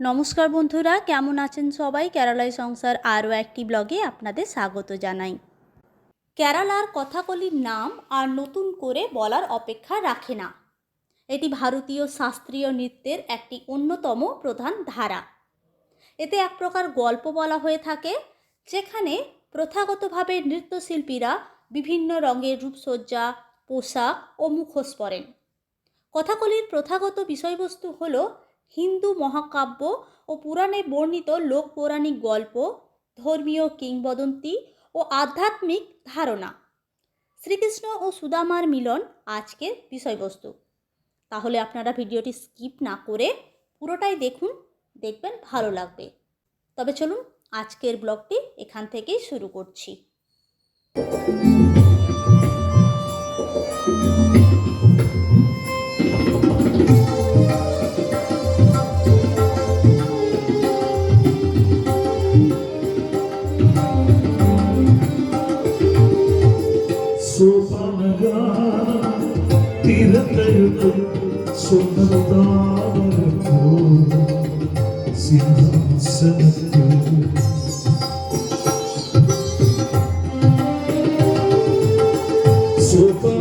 নমস্কার বন্ধুরা, কেমন আছেন সবাই? কেরালায় সংসার আরও একটি ব্লগে আপনাদের স্বাগত জানাই। কেরালার কথাকলির নাম আর নতুন করে বলার অপেক্ষা রাখে না। এটি ভারতীয় শাস্ত্রীয় নৃত্যের একটি অন্যতম প্রধান ধারা। এতে এক প্রকার গল্প বলা হয়ে থাকে, যেখানে প্রথাগতভাবে নৃত্যশিল্পীরা বিভিন্ন রঙের রূপসজ্জা, পোশাক ও মুখোশ পরেন। কথাকলির প্রথাগত বিষয়বস্তু হল হিন্দু মহাকাব্য ও পুরাণে বর্ণিত লোক পৌরাণিক গল্প, ধর্মীয় কিংবদন্তি ও আধ্যাত্মিক ধারণা। শ্রীকৃষ্ণ ও সুদামার মিলন আজকের বিষয়বস্তু। তাহলে আপনারা ভিডিওটি স্কিপ না করে পুরোটাই দেখুন, দেখবেন ভালো লাগবে। তবে চলুন আজকের ব্লগটি এখান থেকেই শুরু করছি സുപനഗാനം തിരക്കെഴുത്തും സുന്ദരതാമരപ്പൂ বন্ধুত্বের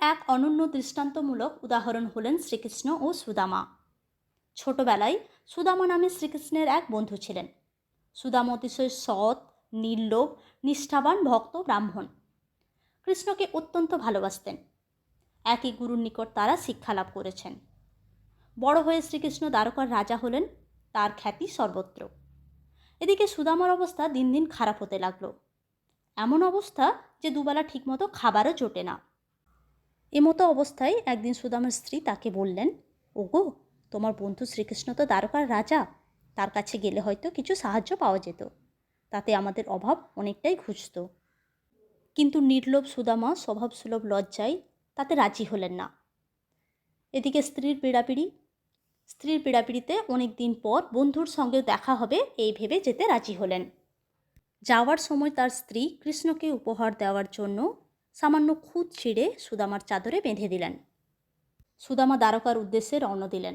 এক অনন্য দৃষ্টান্তমূলক উদাহরণ হলেন শ্রীকৃষ্ণ ও সুদামা। ছোটবেলায় সুদামা নামে শ্রীকৃষ্ণের এক বন্ধু ছিলেন। সুদামা অতিশয় সৎ, নির্লোভ, নিষ্ঠাবান ভক্ত ব্রাহ্মণ। কৃষ্ণকে অত্যন্ত ভালোবাসতেন। একই গুরুর নিকট তারা শিক্ষা লাভ করেছেন। বড় হয়ে শ্রীকৃষ্ণ দ্বারকার রাজা হলেন, তার খ্যাতি সর্বত্র। এদিকে সুদামার অবস্থা দিন দিন খারাপ হতে লাগল। এমন অবস্থা যে দুবেলা ঠিকমতো খাবারও জোটে না। এমতো অবস্থায় একদিন সুদামার স্ত্রী তাকে বললেন, ওগো, তোমার বন্ধু শ্রীকৃষ্ণ তো দ্বারকার রাজা। তার কাছে গেলে হয়তো কিছু সাহায্য পাওয়া যেত। তাতে আমাদের অভাব অনেকটাই ঘুচত। কিন্তু নির্লোভ সুদামা স্বভাবসুলভ লজ্জায় তাতে রাজি হলেন না। এদিকে স্ত্রীর পীড়াপিড়ি, স্ত্রীর পীড়াপিড়িতে অনেক দিন পর বন্ধুর সঙ্গেও দেখা হবে এই ভেবে যেতে রাজি হলেন। যাওয়ার সময় তার স্ত্রী কৃষ্ণকে উপহার দেওয়ার জন্য সামান্য খুদ ছিঁড়ে সুদামার চাদরে বেঁধে দিলেন। সুদামা দ্বারকার উদ্দেশ্যে রওনা দিলেন।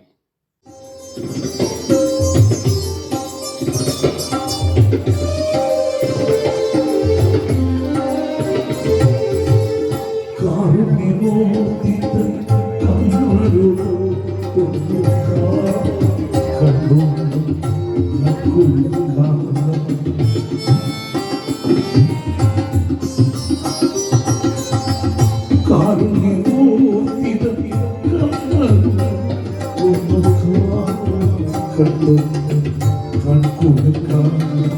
കണ്ടു കൺകുടുക്കാലം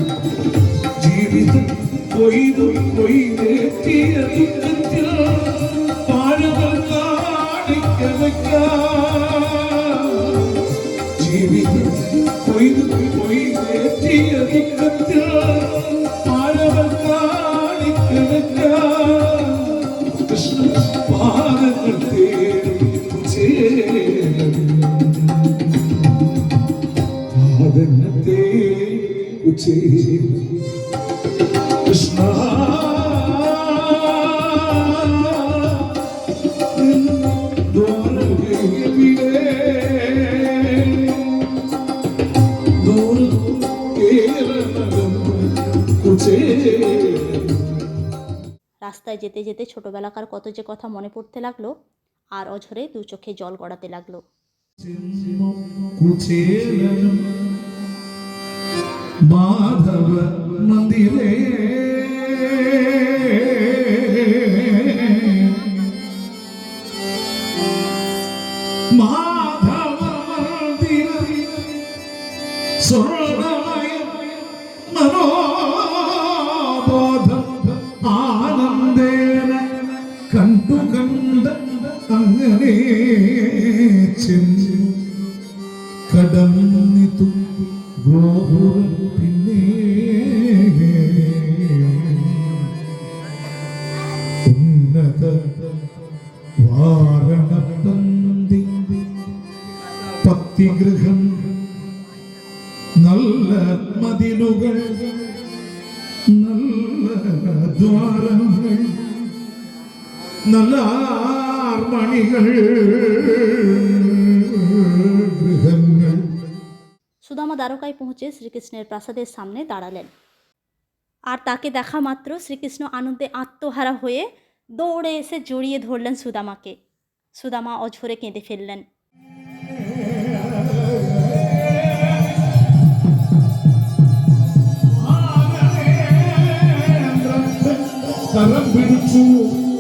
ജീവിതം കൊയ്തു കൊയ്തേറ്റിയ ദുഃഖത്തിൽ പാഴകൾ കാണിക്ക ജീവിതം കൊയ്തു കൊയ്തേറ്റിയ ദുഃഖത്തിൽ রাস্তায় যেতে যেতে ছোটবেলাকার কত যে কথা মনে পড়তে লাগল আর অঝরে দু চোখে জল গড়াতে লাগল মাধব মন্দির মাধব ചെന്നു കടന്നിതു ഗോപുരം പിന്നെ ഉന്നത വാരണത്തന്തി പത്തിഗൃഹം നല്ല മതിലുകൾ നല്ല ദ്വാരങ്ങൾ നല്ല ആർമണികൾ ഗൃഹങ്ങൾ সুদামা দ্বারকায় পৌঁছে শ্রীকৃষ্ণের প্রাসাদের সামনে দাঁড়ালেন আর তাকে দেখা মাত্র শ্রীকৃষ্ণ আনন্দে আত্মহারা হয়ে দৌড়ে এসে জড়িয়ে ধরলেন সুদামাকে সুদামা অঝরে কেঁদে ফেললেন കരം പിടിച്ചു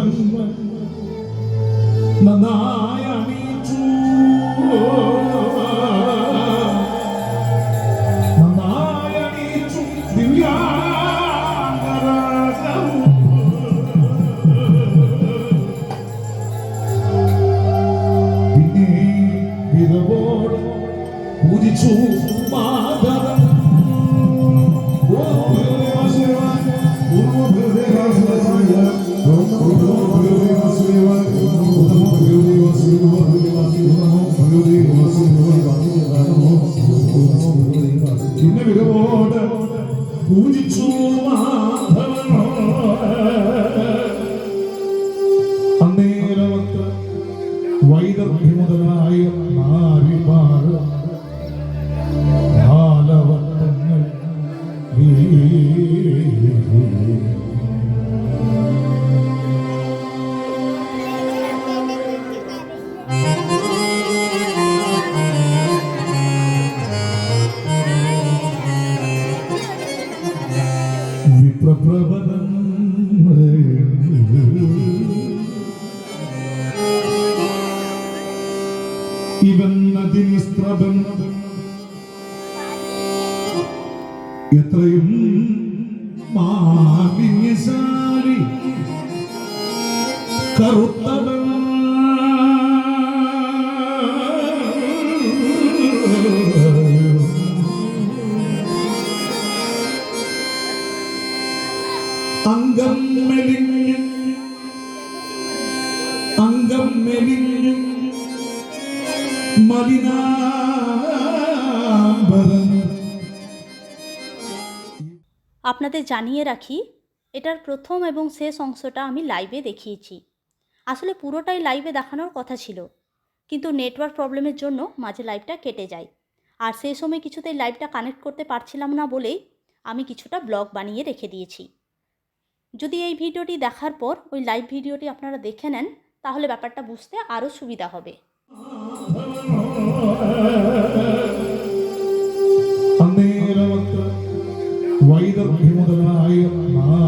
പുഷ്പങ്ങൾ നന്നായി അണിയിച്ചു നന്നായി അണിയിച്ചു ദിവ്യാംഗരാഗവും പിന്നെ വിധവോട് പൂജിച്ചു പൂജിച്ചു മാധവൻ അന്നേരമത്ര വൈദഗ്ധ്യ മുതലായ നാരിമാർ കാലവട്ടങ്ങൾ വിപ്രപ്രവദം എത്രയും മാലിന്യശാലി കറുത്തവൻ. അംഗം മെലിഞ്ഞു അംഗം മെലിഞ്ഞു മലിനാമ്പത আপনাদের জানিয়ে রাখি, এটার প্রথম এবং শেষ অংশটা আমি লাইভে দেখিয়েছি। আসলে পুরোটাই লাইভে দেখানোর কথা ছিল, কিন্তু নেটওয়ার্ক প্রবলেমের জন্য মাঝে লাইভটা কেটে যায়। আর সেই সময় কিছুতেই লাইভটা কানেক্ট করতে পারছিলাম না বলেই আমি কিছুটা ব্লগ বানিয়ে রেখে দিয়েছি। যদি এই ভিডিওটি দেখার পর ওই লাইভ ভিডিওটি আপনারা দেখে নেন, তাহলে ব্যাপারটা বুঝতে আরও সুবিধা হবে। മുതലായി നാ